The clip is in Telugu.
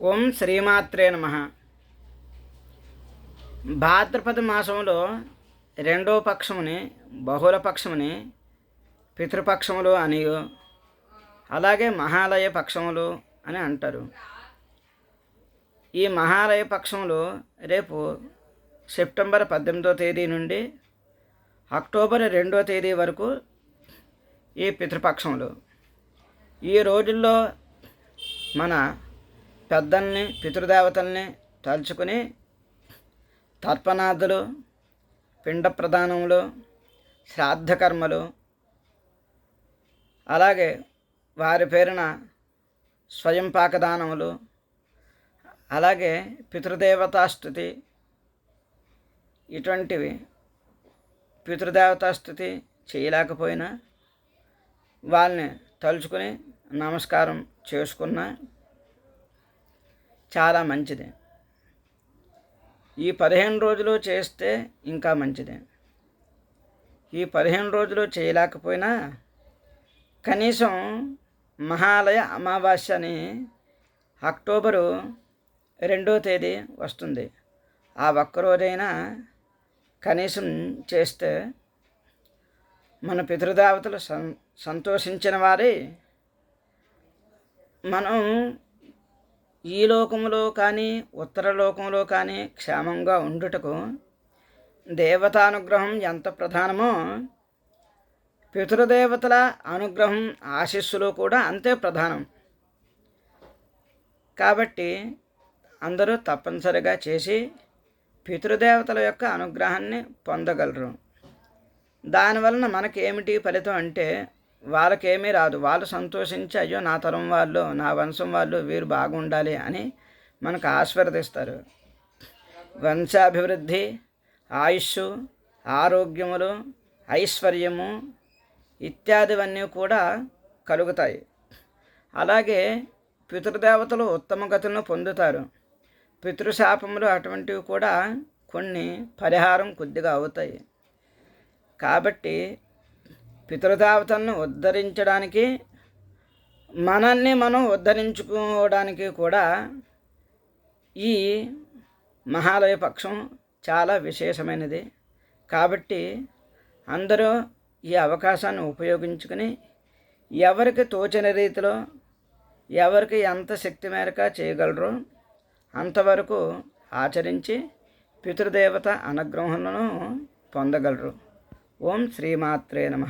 ఓం శ్రీమాత్రే నమ. భాద్రపద మాసంలో రెండో పక్షముని బహుళ పక్షముని పితృపక్షములు అని అలాగే మహాలయ పక్షములు అని అంటారు. ఈ మహాలయ పక్షములు రేపు సెప్టెంబర్ పద్దెనిమిదో తేదీ నుండి అక్టోబర్ రెండో తేదీ వరకు ఈ పితృపక్షములు. ఈ రోజుల్లో మన పెద్దల్ని పితృదేవతల్ని తలుచుకుని తర్పణాదులు పిండ ప్రదానములు శ్రాద్ధకర్మలు అలాగే వారి పేరున స్వయం పాకదానములు అలాగే పితృదేవతాస్థుతి ఇటువంటివి పితృదేవతాస్థుతి చేయలేకపోయినా వాళ్ళని తలుచుకుని నమస్కారం చేసుకున్న చాలా మంచిది. ఈ పదిహేను రోజులు చేస్తే ఇంకా మంచిది. ఈ పదిహేను రోజులు చేయలేకపోయినా కనీసం మహాలయ అమావాస్య అని అక్టోబరు రెండో తేదీ వస్తుంది. ఆ ఒక్కరోజైనా కనీసం చేస్తే మన పితృదేవతలు సం సంతోషించిన వారి మనం ఈ లోకంలో కానీ ఉత్తర లోకంలో కానీ క్షేమంగా ఉండుటకు దేవతానుగ్రహం ఎంత ప్రధానమో పితృదేవతల అనుగ్రహం ఆశీస్సులు కూడా అంతే ప్రధానం. కాబట్టి అందరూ తప్పనిసరిగా చేసి పితృదేవతల యొక్క అనుగ్రహాన్ని పొందగలరు. దానివలన మనకేమిటి ఫలితం అంటే వాళ్ళకేమీ రాదు. వాళ్ళు సంతోషించి అయ్యో నా తరం వాళ్ళు నా వంశం వాళ్ళు వీరు బాగుండాలి అని మనకు ఆశీర్వదిస్తారు. వంశాభివృద్ధి ఆయుష్ ఆరోగ్యములు ఐశ్వర్యము ఇత్యాదివన్నీ కూడా కలుగుతాయి. అలాగే పితృదేవతలు ఉత్తమ గతులను పొందుతారు. పితృశాపములు అటువంటివి కూడా కొన్ని పరిహారం కొద్దిగా అవుతాయి. కాబట్టి పితృదేవతలను ఉద్ధరించడానికి మనల్ని మనం ఉద్ధరించుకోవడానికి కూడా ఈ మహాలయ పక్షం చాలా విశేషమైనది. కాబట్టి అందరూ ఈ అవకాశాన్ని ఉపయోగించుకుని ఎవరికి తోచిన రీతిలో ఎవరికి ఎంత శక్తి మేరక చేయగలరో అంతవరకు ఆచరించి పితృదేవత అనుగ్రహములను పొందగలరు. ఓం శ్రీమాత్రే నమ.